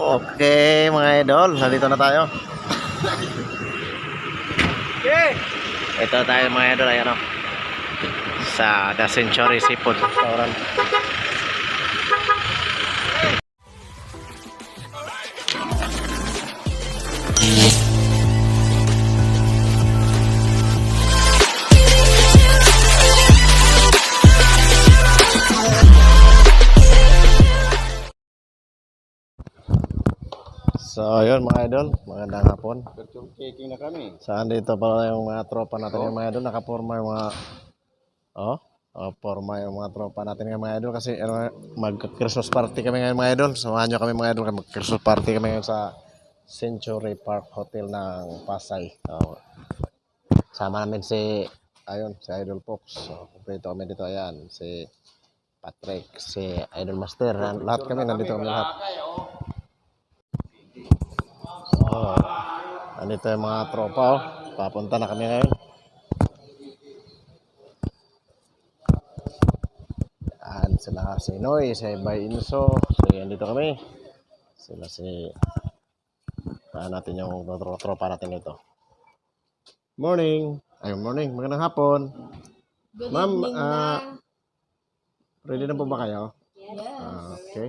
Okay, mga idol, nandito na tayo. Okay. Ito tayo mga idol, ayan o. Sa The Century Seafood Restaurant. So, ayun mga idol, magandang hapon. Virtual taking na kami. Saan dito pala yung mga tropa natin yung mga idol, nakaporma yung mga oh, nakaporma yung mga tropa natin yung mga idol kasi ano, mag-Christmas party kami ngayon mga idol. Samahan nyo kami mga idol, mag-Christmas party kami ngayon sa Century Park Hotel ng Pasay. So, sama namin si ayun, si Idol Fox. So, kumpleto kami dito ayan, si Patrick, si Idol Master, lahat kami nandito kami lahat. Oh, andito yung mga tropa oh. Papunta na kami ngayon. Yan sila si Noy, si Bay Inso. So, andito kami. Sila si... Saan natin yung tro- tropa natin ito. Morning. Ay, morning. Magandang hapon. Good Ma'am, na. Ready na po ba kayo? Yes. Ah, okay.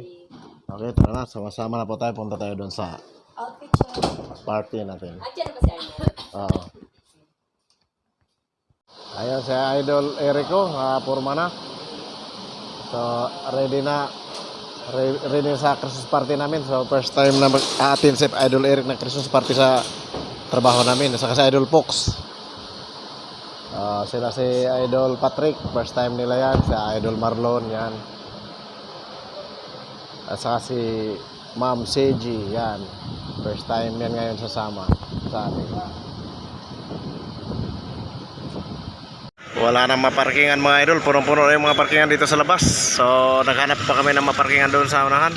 Okay, tara na. Sama-sama na po tayo. Punta tayo doon sa Outfit siya. party natin. Dyan na ba si Arnold? Oo. Ayan si Idol Erico, nakapurma na. So, ready na. Re- Ready sa Christmas party namin. So, first time na mag-attend si Idol Eric na Christmas party sa trabaho namin. Saka si Idol Fox. Ah, sila si Idol Patrick, first time nila yan. Si Idol Marlon, yan. At saka si Ma'am Seji, yan. First time yan ngayon sasama sa atin. Wala nang maparkingan mga idol. Punong-puno na yung mga parkingan dito sa labas. So, naghanap pa kami ng maparkingan doon sa unahan.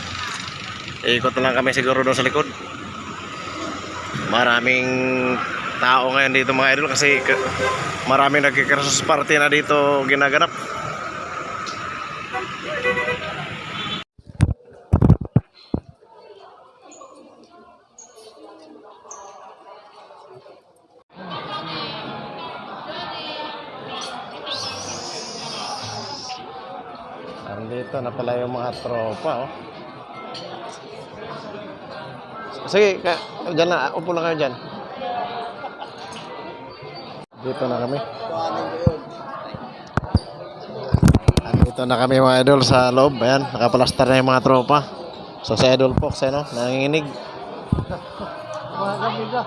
Ikot na lang kami siguro doon sa likod. Maraming tao ngayon dito mga idol kasi maraming nagkikrisos party na dito ginaganap. Andito na pala yung mga tropa, oh. Sige, ka, dyan na, upo na kayo dyan. Dito na kami. Andito na kami mga idol sa loob. Ayan, nakapalastar na yung mga tropa. So si Idol Fox, eh, no? Nanginginig. Mga.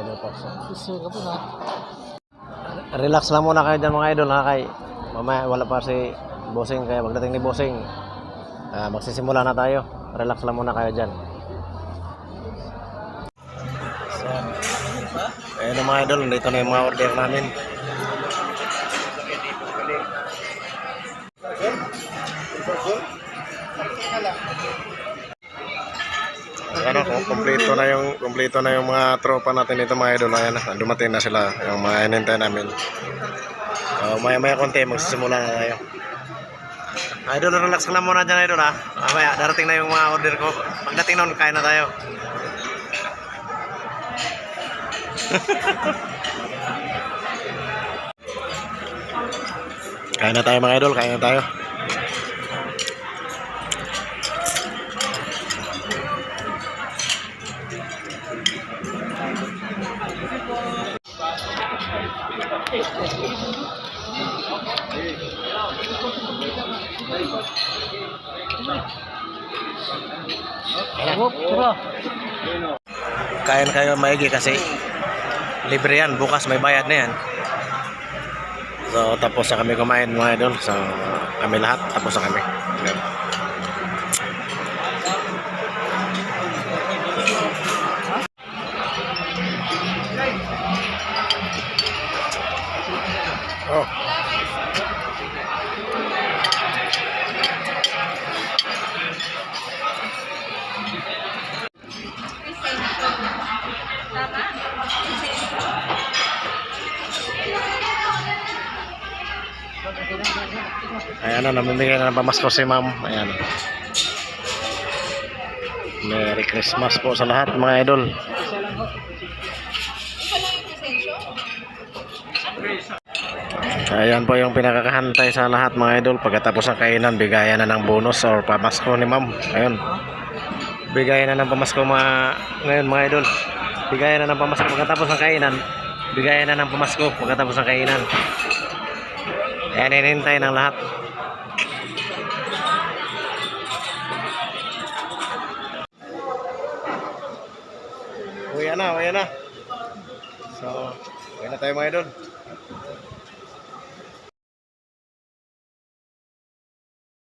Idol Fox. oh. Gusto ka po na. Relax lang muna kayo dyan mga idol ha kay mamaya wala pa si Bossing kaya pagdating ni Bossing ah, magsisimula na tayo. Relax lang muna kayo dyan. So, ayun mga idol, dito na yung mga order namin. Ano, kung kumpleto na yung kumpleto na yung mga tropa natin dito mga idol. Ayan na, dumating na sila yung mga inintay namin. So, maya maya konti magsisimula na tayo. Idol, relax ka lang muna dyan idol ha. Mamaya, darating na yung mga order ko. Pagdating nun, kain na tayo. kain na tayo mga idol, kain na tayo. Tara. Kain kayo maigi kasi libre yan. Bukas may bayad na yan. So, tapos na kami kumain mga idol. So, kami lahat. Tapos na kami. Yan. Oh. Ayan na, namimigay na ng pamasko si ma'am. Ayan. Merry Christmas po sa lahat mga idol. Ayan po yung pinakakahantay sa lahat mga idol. Pagkatapos ng kainan, bigayan na ng bonus or pamasko ni ma'am. Ayun. Bigayan na ng pamasko mga, ngayon mga idol. Bigayan na ng pamasko pagkatapos ng kainan. Bigayan na ng pamasko pagkatapos ng kainan. Ayan, inintay ng lahat. Uwi na, uwi na. So, uwi na tayo mga idol.